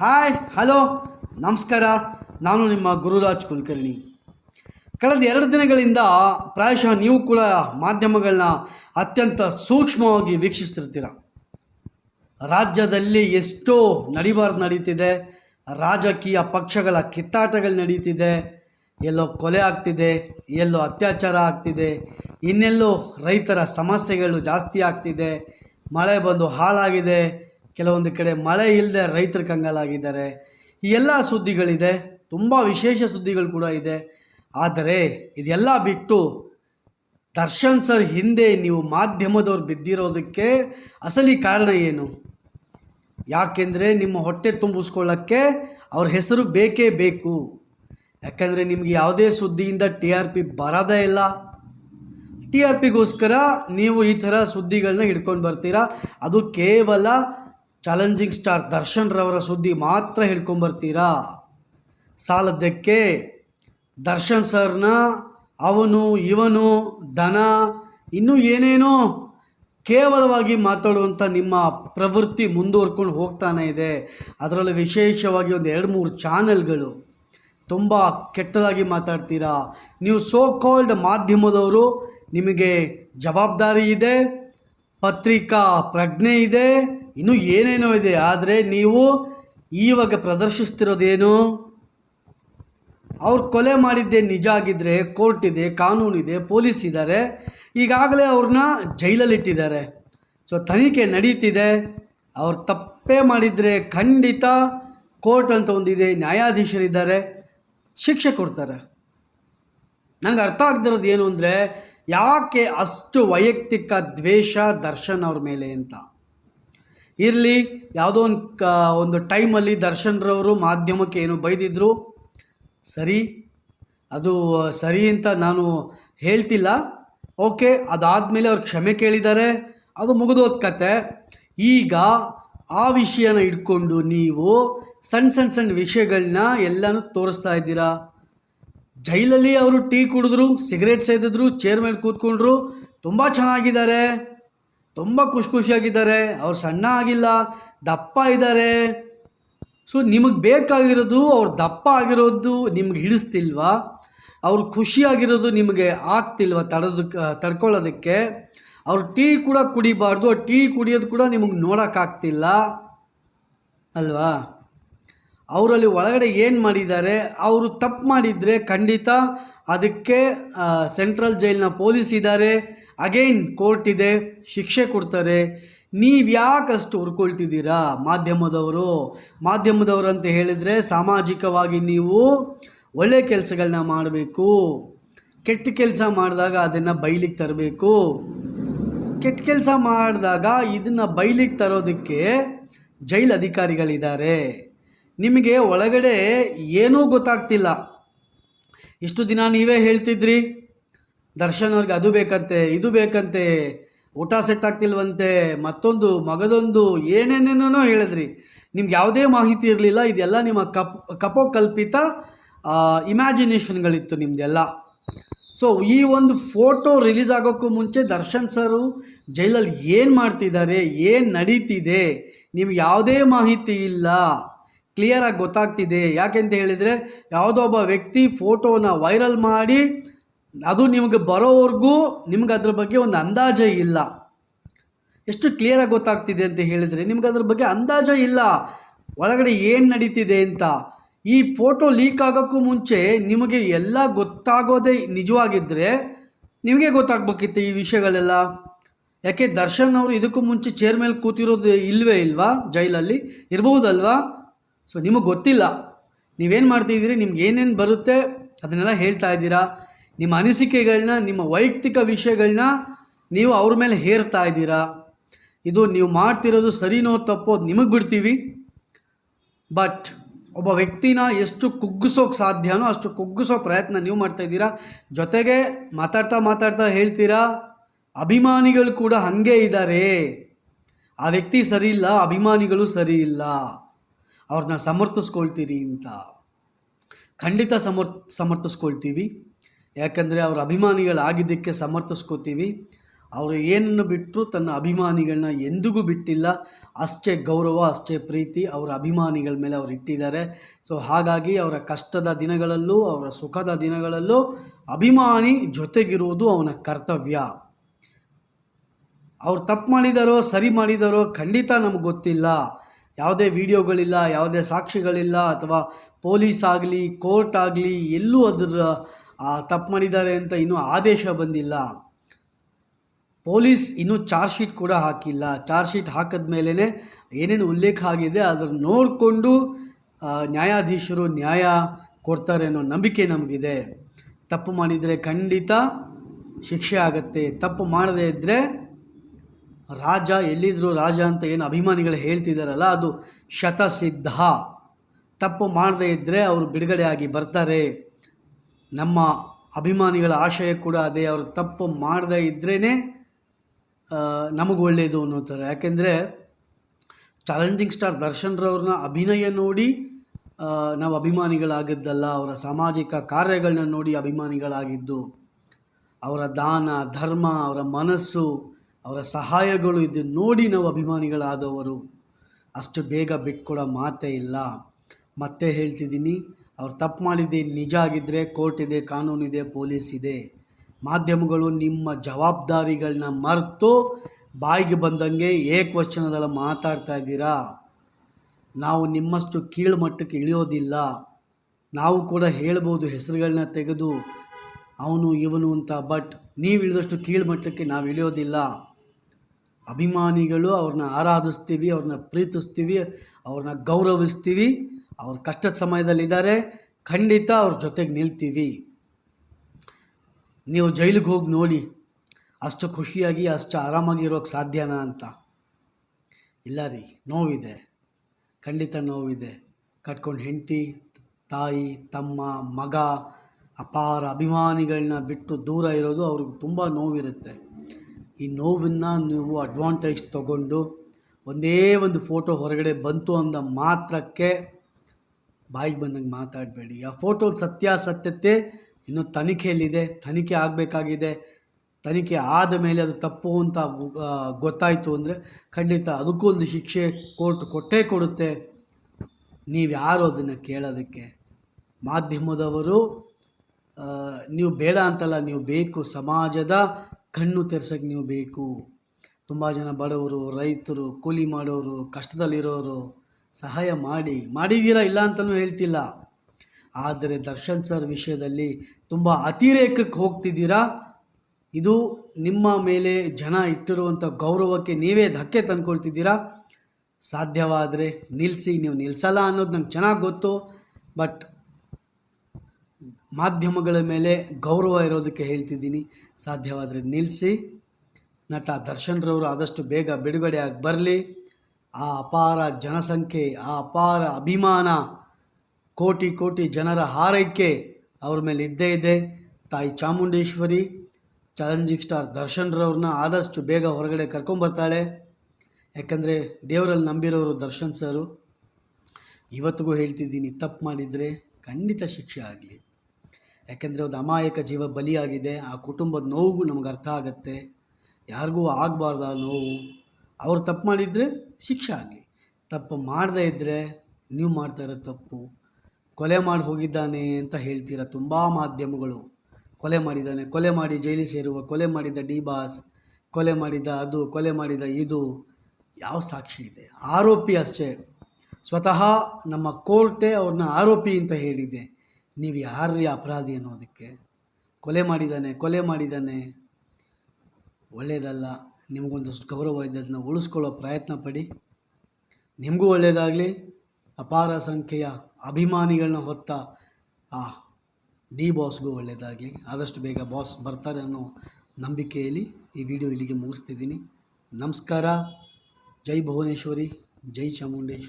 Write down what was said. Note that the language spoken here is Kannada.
ಹಾಯ್ ಹಲೋ ನಮಸ್ಕಾರ. ನಾನು ನಿಮ್ಮ ಗುರುರಾಜ್ ಕುಲಕರ್ಣಿ. ಕಳೆದ ಎರಡು ದಿನಗಳಿಂದ ಪ್ರಾಯಶಃ ನೀವು ಕೂಡ ಮಾಧ್ಯಮಗಳನ್ನ ಅತ್ಯಂತ ಸೂಕ್ಷ್ಮವಾಗಿ ವೀಕ್ಷಿಸ್ತಿರ್ತೀರ? ರಾಜ್ಯದಲ್ಲಿ ಎಷ್ಟೋ ನಡಿಬಾರ್ದು ನಡೀತಿದೆ. ರಾಜಕೀಯ ಪಕ್ಷಗಳ ಕಿತ್ತಾಟಗಳು ನಡೀತಿದೆ. ಎಲ್ಲೋ ಕೊಲೆ ಆಗ್ತಿದೆ, ಎಲ್ಲೋ ಅತ್ಯಾಚಾರ ಆಗ್ತಿದೆ, ಇನ್ನೆಲ್ಲೋ ರೈತರ ಸಮಸ್ಯೆಗಳು ಜಾಸ್ತಿ ಆಗ್ತಿದೆ, ಮಳೆ ಬಂದು ಹಾಳಾಗಿದೆ ಕೆಲವೊಂದು ಕಡೆ ಮಳೆ ಇಲ್ಲದೆ ರೈತರು ಕಂಗಾಲಾಗಿದ್ದಾರೆ. ಈ ಎಲ್ಲ ಸುದ್ದಿಗಳಿದೆ. ತುಂಬ ವಿಶೇಷ ಸುದ್ದಿಗಳು ಕೂಡ ಇದೆ. ಆದರೆ ಇದೆಲ್ಲ ಬಿಟ್ಟು ದರ್ಶನ್ ಸರ್ ಹಿಂದೆ ನೀವು ಮಾಧ್ಯಮದವ್ರು ಬಿದ್ದಿರೋದಕ್ಕೆ ಅಸಲಿ ಕಾರಣ ಏನು? ಯಾಕೆಂದರೆ ನಿಮ್ಮ ಹೊಟ್ಟೆ ತುಂಬಿಸ್ಕೊಳ್ಳೋಕ್ಕೆ ಅವ್ರ ಹೆಸರು ಬೇಕೇ ಬೇಕು. ಯಾಕಂದರೆ ನಿಮಗೆ ಯಾವುದೇ ಸುದ್ದಿಯಿಂದ ಟಿ ಆರ್ ಪಿ ಬರೋದೇ ಇಲ್ಲ. ಟಿ ಆರ್ ಪಿಗೋಸ್ಕರ ನೀವು ಈ ಥರ ಸುದ್ದಿಗಳನ್ನ ಹಿಡ್ಕೊಂಡು ಬರ್ತೀರಾ? ಅದು ಕೇವಲ ಚಾಲೆಂಜಿಂಗ್ ಸ್ಟಾರ್ ದರ್ಶನ್ ರವರ ಸುದ್ದಿ ಮಾತ್ರ ಹಿಡ್ಕೊಂಬರ್ತೀರಾ ಸಾಲದ್ದಕ್ಕೆ ದರ್ಶನ್ ಸರ್ನ ಅವನು ಇವನು ದನ ಇನ್ನೂ ಏನೇನೋ ಕೇವಲವಾಗಿ ಮಾತಾಡುವಂಥ ನಿಮ್ಮ ಪ್ರವೃತ್ತಿ ಮುಂದುವರ್ಕೊಂಡು ಹೋಗ್ತಾನೆ ಇದೆ ಅದರಲ್ಲಿ ವಿಶೇಷವಾಗಿ ಒಂದು ಎರಡು ಮೂರು ಚಾನೆಲ್ಗಳು ತುಂಬ ಕೆಟ್ಟದಾಗಿ ಮಾತಾಡ್ತೀರಾ ನೀವು ಸೋ ಕಾಲ್ಡ್ ಮಾಧ್ಯಮದವರು ನಿಮಗೆ ಜವಾಬ್ದಾರಿ ಇದೆ ಪತ್ರಿಕಾ ಪ್ರಜ್ಞೆ ಇದೆ ಇನ್ನೂ ಏನೇನೋ ಇದೆ, ಆದರೆ ನೀವು ಈವಾಗ ಪ್ರದರ್ಶಿಸ್ತಿರೋದೇನು? ಅವ್ರು ಕೊಲೆ ಮಾಡಿದ್ದೇ ನಿಜ ಆಗಿದ್ದರೆ ಕೋರ್ಟ್ ಇದೆ ಕಾನೂನಿದೆ ಪೊಲೀಸ್ ಇದ್ದಾರೆ ಈಗಾಗಲೇ ಅವ್ರನ್ನ ಜೈಲಲ್ಲಿಟ್ಟಿದ್ದಾರೆ ಸೊ ತನಿಖೆ ನಡೀತಿದೆ. ಅವ್ರು ತಪ್ಪೇ ಮಾಡಿದರೆ ಖಂಡಿತ ಕೋರ್ಟ್ ಅಂತ ಒಂದಿದೆ ನ್ಯಾಯಾಧೀಶರಿದ್ದಾರೆ ಶಿಕ್ಷೆ ಕೊಡ್ತಾರೆ. ನನಗೆ ಅರ್ಥ ಆಗ್ದಿರೋದು ಏನು ಅಂದರೆ, ಯಾಕೆ ಅಷ್ಟು ವೈಯಕ್ತಿಕ ದ್ವೇಷ, ದರ್ಶನ್ ಅವ್ರ ಮೇಲೆ ಅಂತ? ಇರಲಿ, ಯಾವುದೋ ಒಂದು ಕ, ಒಂದು ಟೈಮಲ್ಲಿ ದರ್ಶನ್ರವರು ಮಾಧ್ಯಮಕ್ಕೆ ಏನು ಬೈದಿದ್ರು, ಸರಿ, ಅದು ಸರಿ ಅಂತ ನಾನು ಹೇಳ್ತಿಲ್ಲ. ಓಕೆ, ಅದಾದಮೇಲೆ ಅವ್ರು ಕ್ಷಮೆ ಕೇಳಿದ್ದಾರೆ, ಅದು ಮುಗಿದೋದ ಕತೆ. ಈಗ ಆ ವಿಷಯನ ಇಟ್ಕೊಂಡು ನೀವು ಸಣ್ಣ ಸಣ್ಣ ಸಣ್ಣ ವಿಷಯಗಳನ್ನ ಎಲ್ಲನೂ ತೋರಿಸ್ತಾ ಇದ್ದೀರಾ? ಜೈಲಲ್ಲಿ ಅವರು ಟೀ ಕುಡಿದ್ರು, ಸಿಗರೇಟ್ ಸೇದಿದ್ರು ಚೇರ್ ಮೇಲೆ ಕೂತ್ಕೊಂಡ್ರು, ತುಂಬ ಚೆನ್ನಾಗಿದ್ದಾರೆ. ತುಂಬ ಖುಷಿ ಖುಷಿಯಾಗಿದ್ದಾರೆ ಅವ್ರು ಸಣ್ಣ ಆಗಿಲ್ಲ, ದಪ್ಪ ಇದ್ದಾರೆ. ಸೊ ನಿಮಗೆ ಬೇಕಾಗಿರೋದು ಅವ್ರು ದಪ್ಪ ಆಗಿರೋದು ನಿಮ್ಗೆ ಹಿಡಿಸ್ತಿಲ್ವಾ? ಅವ್ರು ಖುಷಿಯಾಗಿರೋದು ನಿಮಗೆ ಆಗ್ತಿಲ್ವಾ ತಡೋದಕ್ಕೆ ತಡ್ಕೊಳ್ಳೋದಕ್ಕೆ? ಅವ್ರು ಟೀ ಕೂಡ ಕುಡಿಬಾರ್ದು ಟೀ ಕುಡಿಯೋದು ಕೂಡ ನಿಮಗೆ ನೋಡೋಕ್ಕಾಗ್ತಿಲ್ಲ ಅಲ್ವಾ? ಅವರಲ್ಲಿ ಒಳಗಡೆ ಏನು ಮಾಡಿದ್ದಾರೆ? ಅವರು ತಪ್ಪು ಮಾಡಿದರೆ ಖಂಡಿತ ಅದಕ್ಕೆ ಸೆಂಟ್ರಲ್ ಜೈಲಿನ ಪೊಲೀಸ್ ಇದ್ದಾರೆ. ಅಗೈನ್ ಕೋರ್ಟ್ ಇದೆ, ಶಿಕ್ಷೆ ಕೊಡ್ತಾರೆ. ನೀವು ಯಾಕಷ್ಟು ಹುರ್ಕೊಳ್ತಿದ್ದೀರಾ? ಮಾಧ್ಯಮದವರು. ಮಾಧ್ಯಮದವರು ಅಂತ ಹೇಳಿದರೆ ಸಾಮಾಜಿಕವಾಗಿ ನೀವು ಒಳ್ಳೆ ಕೆಲಸಗಳನ್ನ ಮಾಡಬೇಕು. ಕೆಟ್ಟ ಕೆಲಸ ಮಾಡಿದಾಗ ಅದನ್ನು ಬೈಲಿಗೆ ತರಬೇಕು. ಕೆಟ್ಟ ಕೆಲಸ ಮಾಡಿದಾಗ ಇದನ್ನು ಬೈಲಿಗೆ ತರೋದಕ್ಕೆ ಜೈಲ್ ಅಧಿಕಾರಿಗಳಿದ್ದಾರೆ. ನಿಮಗೆ ಒಳಗಡೆ ಏನೂ ಗೊತ್ತಾಗ್ತಿಲ್ಲ. ಇಷ್ಟು ದಿನ ನೀವೇ ಹೇಳ್ತಿದ್ರಿ. ದರ್ಶನ್ ಅವ್ರಿಗೆ ಅದು ಬೇಕಂತೆ, ಇದು ಬೇಕಂತೆ, ಊಟ ಸೆಟ್ ಆಗ್ತಿಲ್ವಂತೆ, ಮತ್ತೊಂದು ಮಗದೊಂದು ಏನೇನೇನೋ ಹೇಳಿದ್ರಿ. ನಿಮ್ಗೆ ಯಾವುದೇ ಮಾಹಿತಿ ಇರಲಿಲ್ಲ, ಇದೆಲ್ಲ ನಿಮ್ಮ ಕಪ್, ಕಪೋಕಲ್ಪಿತ ಇಮ್ಯಾಜಿನೇಷನ್ಗಳಿತ್ತು ನಿಮ್ಮದೆಲ್ಲ ಸೊ ಈ ಒಂದು ಫೋಟೋ ರಿಲೀಸ್ ಆಗೋಕ್ಕೂ ಮುಂಚೆ ದರ್ಶನ್ ಸರು ಜೈಲಲ್ಲಿ ಏನು ಮಾಡ್ತಿದ್ದಾರೆ, ಏನು ನಡೀತಿದೆ, ನಿಮ್ಗೆ ಯಾವುದೇ ಮಾಹಿತಿ ಇಲ್ಲ ಕ್ಲಿಯರಾಗಿ ಗೊತ್ತಾಗ್ತಿದೆ. ಯಾಕೆಂತ ಹೇಳಿದರೆ, ಯಾವುದೋ ಒಬ್ಬ ವ್ಯಕ್ತಿ ಫೋಟೋನ ವೈರಲ್ ಮಾಡಿ ಅದು ನಿಮಗೆ ಬರೋವರೆಗೂ ನಿಮ್ಗೆ ಅದ್ರ ಬಗ್ಗೆ ಒಂದು ಅಂದಾಜೇ ಇಲ್ಲ. ಎಷ್ಟು ಕ್ಲಿಯರಾಗಿ ಗೊತ್ತಾಗ್ತಿದೆ ಅಂತ ಹೇಳಿದರೆ ನಿಮ್ಗೆ ಅದ್ರ ಬಗ್ಗೆ ಅಂದಾಜೇ ಇಲ್ಲ. ಒಳಗಡೆ ಏನು ನಡೀತಿದೆ ಅಂತ. ಈ ಫೋಟೋ ಲೀಕ್ ಆಗೋಕ್ಕೂ ಮುಂಚೆ ನಿಮಗೆ ಎಲ್ಲ ಗೊತ್ತಾಗೋದೇ ನಿಜವಾಗಿದ್ದರೆ ನಿಮಗೆ ಗೊತ್ತಾಗ್ಬೇಕಿತ್ತು ಈ ವಿಷಯಗಳೆಲ್ಲ. ಯಾಕೆ ದರ್ಶನ್ ಅವರು ಇದಕ್ಕೂ ಮುಂಚೆ ಚೇರ್ ಮೇಲೆ ಕೂತಿರೋದು ಇಲ್ವೇ ಇಲ್ವಾ? ಜೈಲಲ್ಲಿ ಇರ್ಬಹುದಲ್ವಾ? ಸೊ ನಿಮಗೆ ಗೊತ್ತಿಲ್ಲ. ನೀವೇನು ಮಾಡ್ತಿದ್ದೀರಿ? ನಿಮ್ಗೆ ಏನೇನು ಬರುತ್ತೆ? ಅದನ್ನೆಲ್ಲ ಹೇಳ್ತಾ ಇದ್ದೀರಾ? ನಿಮ್ಮ ಅನಿಸಿಕೆಗಳನ್ನ ನಿಮ್ಮ ವೈಯಕ್ತಿಕ ವಿಷಯಗಳನ್ನ ನೀವು ಅವ್ರ ಮೇಲೆ ಹೇರ್ತಾ ಇದ್ದೀರಾ? ಇದು ನೀವು ಮಾಡ್ತಿರೋದು ಸರಿನೋ ತಪ್ಪೋ ನಿಮಗೆ ಬಿಡ್ತೀವಿ. ಬಟ್ ಒಬ್ಬ ವ್ಯಕ್ತಿನ ಎಷ್ಟು ಕುಗ್ಗಿಸೋಕೆ ಸಾಧ್ಯನೋ ಅಷ್ಟು ಕುಗ್ಗಿಸೋ ಪ್ರಯತ್ನ ನೀವು ಮಾಡ್ತಾ ಇದ್ದೀರಾ? ಜೊತೆಗೆ ಮಾತಾಡ್ತಾ ಮಾತಾಡ್ತಾ ಹೇಳ್ತೀರಾ, ಅಭಿಮಾನಿಗಳು ಕೂಡ ಹಾಗೆ ಇದ್ದಾರೆ ಆ ವ್ಯಕ್ತಿ ಸರಿ ಇಲ್ಲ, ಅಭಿಮಾನಿಗಳು ಸರಿ ಇಲ್ಲ. ಅವ್ರನ್ನ ಸಮರ್ಥಿಸ್ಕೊಳ್ತೀರಿ ಅಂತ. ಖಂಡಿತ ಸಮರ್, ಸಮರ್ಥಿಸ್ಕೊಳ್ತೀವಿ. ಯಾಕಂದರೆ ಅವರ ಅಭಿಮಾನಿಗಳಾಗಿದ್ದಕ್ಕೆ ಸಮರ್ಥಿಸ್ಕೋತೀವಿ. ಅವರು ಏನನ್ನು ಬಿಟ್ಟರು ತನ್ನ ಅಭಿಮಾನಿಗಳನ್ನ ಎಂದಿಗೂ ಬಿಟ್ಟಿಲ್ಲ. ಅಷ್ಟೇ ಗೌರವ, ಅಷ್ಟೇ ಪ್ರೀತಿ ಅವರ ಅಭಿಮಾನಿಗಳ ಮೇಲೆ ಅವರು ಇಟ್ಟಿದ್ದಾರೆ. ಸೊ ಹಾಗಾಗಿ ಅವರ ಕಷ್ಟದ ದಿನಗಳಲ್ಲೂ, ಅವರ ಸುಖದ ದಿನಗಳಲ್ಲೂ ಅಭಿಮಾನಿ ಜೊತೆಗಿರುವುದು ಅವನ ಕರ್ತವ್ಯ. ಅವ್ರು ತಪ್ಪು ಮಾಡಿದಾರೋ, ಸರಿ ಮಾಡಿದಾರೋ ಖಂಡಿತ ನಮ್ಗೆ ಗೊತ್ತಿಲ್ಲ. ಯಾವುದೇ ವಿಡಿಯೋಗಳಿಲ್ಲ, ಯಾವುದೇ ಸಾಕ್ಷಿಗಳಿಲ್ಲ ಅಥವಾ ಪೊಲೀಸ್ ಆಗಲಿ, ಕೋರ್ಟ್ ಆಗಲಿ ಎಲ್ಲೂ ಅದರ ತಪ್ಪು ಮಾಡಿದ್ದಾರೆ ಅಂತ ಇನ್ನೂ ಆದೇಶ ಬಂದಿಲ್ಲ. ಪೊಲೀಸ್ ಇನ್ನೂ ಚಾರ್ಜ್ ಶೀಟ್ ಕೂಡ ಹಾಕಿಲ್ಲ. ಚಾರ್ಜ್ ಶೀಟ್ ಹಾಕಿದ ಮೇಲೇ ಏನೇನು ಉಲ್ಲೇಖ ಆಗಿದೆ ಅದನ್ನು ನೋಡಿಕೊಂಡು ನ್ಯಾಯಾಧೀಶರು ನ್ಯಾಯ ಕೊಡ್ತಾರೆ ಅನ್ನೋ ನಂಬಿಕೆ ನಮಗಿದೆ. ತಪ್ಪು ಮಾಡಿದರೆ ಖಂಡಿತ ಶಿಕ್ಷೆ ಆಗುತ್ತೆ. ತಪ್ಪು ಮಾಡದೇ ಇದ್ದರೆ ರಾಜ, ಎಲ್ಲಿದ್ರು ರಾಜ ಅಂತ ಏನು ಅಭಿಮಾನಿಗಳು ಹೇಳ್ತಿದ್ದಾರಲ್ಲ ಅದು ಶತಸಿದ್ಧ. ತಪ್ಪು ಮಾಡದೇ ಇದ್ದರೆ ಅವರು ಬಿಡುಗಡೆಯಾಗಿ ಬರ್ತಾರೆ. ನಮ್ಮ ಅಭಿಮಾನಿಗಳ ಆಶಯ ಕೂಡ ಅದೇ. ಅವರು ತಪ್ಪು ಮಾಡದೇ ಇದ್ರೇ ನಮಗೆ ಒಳ್ಳೆಯದು ಅನ್ನೋ ಥರ ಯಾಕೆಂದರೆ ಚಾಲೆಂಜಿಂಗ್ ಸ್ಟಾರ್ ದರ್ಶನ್ರವ್ರನ್ನ ಅಭಿನಯ ನೋಡಿ ನಾವು ಅಭಿಮಾನಿಗಳಾಗಿದ್ದಲ್ಲ, ಅವರ ಸಾಮಾಜಿಕ ಕಾರ್ಯಗಳನ್ನ ನೋಡಿ ಅಭಿಮಾನಿಗಳಾಗಿದ್ದು, ಅವರ ದಾನ, ಧರ್ಮ, ಅವರ ಮನಸ್ಸು, ಅವರ ಸಹಾಯಗಳು ಇದು ನೋಡಿ ನಾವು ಅಭಿಮಾನಿಗಳಾದವರು. ಅಷ್ಟು ಬೇಗ ಬಿಟ್ಕೊಡೋ ಮಾತೇ ಇಲ್ಲ. ಮತ್ತೆ ಹೇಳ್ತಿದ್ದೀನಿ ಅವ್ರು ತಪ್ಪು ಮಾಡಿದ್ದೆ, ನಿಜ ಆಗಿದ್ದರೆ ಕೋರ್ಟ್ ಇದೆ ಕಾನೂನಿದೆ ಪೊಲೀಸ್ ಇದೆ. ಮಾಧ್ಯಮಗಳು ನಿಮ್ಮ ಜವಾಬ್ದಾರಿಗಳನ್ನ ಮರೆತು ಬಾಯಿಗೆ ಬಂದಂಗೆ ಏಕವಚನದಲ್ಲಿ ಮಾತಾಡ್ತಾ ಇದ್ದೀರಾ? ನಾವು ನಿಮ್ಮಷ್ಟು ಕೀಳುಮಟ್ಟಕ್ಕೆ ಇಳಿಯೋದಿಲ್ಲ. ನಾವು ಕೂಡ ಹೇಳ್ಬೋದು ಹೆಸರುಗಳನ್ನ ತೆಗೆದು. ಅವನು, ಇವನು ಅಂತ, ಬಟ್ ನೀವು ಇಳಿದಷ್ಟು ಕೀಳ್ಮಟ್ಟಕ್ಕೆ ನಾವು ಇಳಿಯೋದಿಲ್ಲ. ಅಭಿಮಾನಿಗಳು ಅವ್ರನ್ನ ಆರಾಧಿಸ್ತೀವಿ, ಅವ್ರನ್ನ ಪ್ರೀತಿಸ್ತೀವಿ, ಅವ್ರನ್ನ ಗೌರವಿಸ್ತೀವಿ. ಅವ್ರ ಕಷ್ಟದ ಸಮಯದಲ್ಲಿದ್ದಾರೆ, ಖಂಡಿತ ಅವ್ರ ಜೊತೆಗೆ ನಿಲ್ತೀವಿ. ನೀವು ಜೈಲಿಗೆ ಹೋಗಿ ನೋಡಿ, ಅಷ್ಟು ಖುಷಿಯಾಗಿ, ಅಷ್ಟು ಆರಾಮಾಗಿ ಇರೋಕ್ಕೆ ಸಾಧ್ಯನಾ ಅಂತ. ಇಲ್ಲ ರೀ, ನೋವಿದೆ. ಖಂಡಿತ ನೋವಿದೆ. ಕಟ್ಕೊಂಡು ಹೆಂಡತಿ, ತಾಯಿ, ತಮ್ಮ, ಮಗ, ಅಪಾರ ಅಭಿಮಾನಿಗಳನ್ನ ಬಿಟ್ಟು ದೂರ ಇರೋದು ಅವ್ರಿಗೆ ತುಂಬ ನೋವಿರುತ್ತೆ. ಈ ನೋವನ್ನು ನೀವು ಅಡ್ವಾಂಟೇಜ್ ತಗೊಂಡು, ಒಂದೇ ಒಂದು ಫೋಟೋ ಹೊರಗಡೆ ಬಂತು ಅಂದ ಮಾತ್ರಕ್ಕೆ ಬಾಯಿಗೆ ಬಂದಂಗೆ ಮಾತಾಡಬೇಡಿ. ಆ ಫೋಟೋದ ಸತ್ಯಾಸತ್ಯತೆ ಇನ್ನೂ ತನಿಖೆಯಲ್ಲಿದೆ. ತನಿಖೆ ಆಗಬೇಕಾಗಿದೆ. ತನಿಖೆ ಆದ ಮೇಲೆ ಅದು ತಪ್ಪು ಅಂತ ಗೊತ್ತಾಯಿತು ಅಂದರೆ ಖಂಡಿತ ಅದಕ್ಕೂ ಒಂದು ಶಿಕ್ಷೆ ಕೋರ್ಟ್ ಕೊಟ್ಟೇ ಕೊಡುತ್ತೆ. ನೀವು ಯಾರು ಅದನ್ನು ಕೇಳೋದಕ್ಕೆ? ಮಾಧ್ಯಮದವರು ನೀವು ಬೇಡ ಅಂತಲ್ಲ, ನೀವು ಬೇಕು. ಸಮಾಜದ ಕಣ್ಣು ತೆರೆಸೋಕ್ಕೆ ನೀವು ಬೇಕು. ತುಂಬ ಜನ ಬಡವರು, ರೈತರು, ಕೂಲಿ ಮಾಡೋರು, ಕಷ್ಟದಲ್ಲಿರೋರು ಸಹಾಯ ಮಾಡಿ ಮಾಡಿದ್ದೀರಾ ಇಲ್ಲ ಅಂತಲೂ ಹೇಳ್ತಿಲ್ಲ. ಆದರೆ ದರ್ಶನ್ ಸರ್ ವಿಷಯದಲ್ಲಿ ತುಂಬ ಅತಿರೇಕಕ್ಕೆ ಹೋಗ್ತಿದ್ದೀರಾ? ಇದು ನಿಮ್ಮ ಮೇಲೆ ಜನ ಇಟ್ಟಿರುವಂಥ ಗೌರವಕ್ಕೆ ನೀವೇ ಧಕ್ಕೆ ತಂದ್ಕೊಳ್ತಿದ್ದೀರಾ? ಸಾಧ್ಯವಾದರೆ ನಿಲ್ಲಿಸಿ ನೀವು ನಿಲ್ಲಿಸಲ್ಲ ಅನ್ನೋದು ನಂಗೆ ಚೆನ್ನಾಗಿ ಗೊತ್ತು. ಬಟ್ ಮಾಧ್ಯಮಗಳ ಮೇಲೆ ಗೌರವ ಇರೋದಕ್ಕೆ ಹೇಳ್ತಿದ್ದೀನಿ. ಸಾಧ್ಯವಾದರೆ ನಿಲ್ಲಿಸಿ ನಟ ದರ್ಶನ್ರವರು ಆದಷ್ಟು ಬೇಗ ಬಿಡುಗಡೆಯಾಗಿ ಬರಲಿ. ಆ ಅಪಾರ ಜನಸಂಖ್ಯೆ, ಆ ಅಪಾರ ಅಭಿಮಾನ, ಕೋಟಿ ಕೋಟಿ ಜನರ ಹಾರೈಕೆ ಅವ್ರ ಮೇಲೆ ಇದ್ದೇ ಇದೆ. ತಾಯಿ ಚಾಮುಂಡೇಶ್ವರಿ ಚಾಲೆಂಜಿಂಗ್ ಸ್ಟಾರ್ ದರ್ಶನ್ರವ್ರನ್ನ ಆದಷ್ಟು ಬೇಗ ಹೊರಗಡೆ ಕರ್ಕೊಂಬರ್ತಾಳೆ ಯಾಕಂದರೆ ದೇವರಲ್ಲಿ ನಂಬಿರೋರು ದರ್ಶನ್ ಸರು. ಇವತ್ತಿಗೂ ಹೇಳ್ತಿದ್ದೀನಿ, ತಪ್ಪು ಮಾಡಿದರೆ ಖಂಡಿತ ಶಿಕ್ಷೆ ಆಗಲಿ. ಯಾಕೆಂದರೆ ಒಂದು ಅಮಾಯಕ ಜೀವ ಬಲಿಯಾಗಿದೆ. ಆ ಕುಟುಂಬದ ನೋವು ನಮ್ಗೆ ಅರ್ಥ ಆಗುತ್ತೆ. ಯಾರಿಗೂ ಆಗಬಾರ್ದು ಆ ನೋವು. ಅವ್ರು ತಪ್ಪು ಮಾಡಿದರೆ ಶಿಕ್ಷೆ ಆಗಲಿ. ತಪ್ಪು ಮಾಡದೇ ಇದ್ದರೆ ನೀವು ಮಾಡ್ತಾ ಇರೋ ತಪ್ಪು. ಕೊಲೆ ಮಾಡಿ ಹೋಗಿದ್ದಾನೆ ಅಂತ ಹೇಳ್ತೀರ ತುಂಬ ಮಾಧ್ಯಮಗಳು. ಕೊಲೆ ಮಾಡಿದ್ದಾನೆ, ಕೊಲೆ ಮಾಡಿ ಜೈಲಿಗೆ ಸೇರುವ, ಕೊಲೆ ಮಾಡಿದ ಡಿ ಬಾಸ್, ಕೊಲೆ ಮಾಡಿದ ಅದು, ಕೊಲೆ ಮಾಡಿದ ಇದು, ಯಾವ ಸಾಕ್ಷಿ ಇದೆ? ಆರೋಪಿ ಅಷ್ಟೇ. ಸ್ವತಃ ನಮ್ಮ ಕೋರ್ಟೇ ಅವ್ರನ್ನ ಆರೋಪಿ ಅಂತ ಹೇಳಿದೆ. ನೀವು ಯಾರ್ರಿ ಅಪರಾಧಿ ಅನ್ನೋದಕ್ಕೆ? ಕೊಲೆ ಮಾಡಿದ್ದಾನೆ ಕೊಲೆ ಮಾಡಿದ್ದಾನೆ. ಒಳ್ಳೆಯದಲ್ಲ ನಿಮಗೊಂದಷ್ಟು ಗೌರವ ಇದೆ ಅದನ್ನ ಉಳಿಸ್ಕೊಳ್ಳೋ ಪ್ರಯತ್ನ ಪಡಿ. ನಿಮಗೂ ಒಳ್ಳೆಯದಾಗಲಿ ಅಪಾರ ಸಂಖ್ಯೆಯ ಅಭಿಮಾನಿಗಳನ್ನ ಹೊತ್ತ ಆ ಡಿ ಬಾಸ್ಗೂ ಒಳ್ಳೆಯದಾಗಲಿ ಆದಷ್ಟು ಬೇಗ ಬಾಸ್ ಬರ್ತಾರೆ ಅನ್ನೋ ನಂಬಿಕೆಯಲ್ಲಿ ಈ ವಿಡಿಯೋ ಇಲ್ಲಿಗೆ ಮುಗಿಸ್ತಿದ್ದೀನಿ. ನಮಸ್ಕಾರ. ಜೈ ಭುವನೇಶ್ವರಿ. ಜೈ ಚಾಮುಂಡೇಶ್ವರಿ.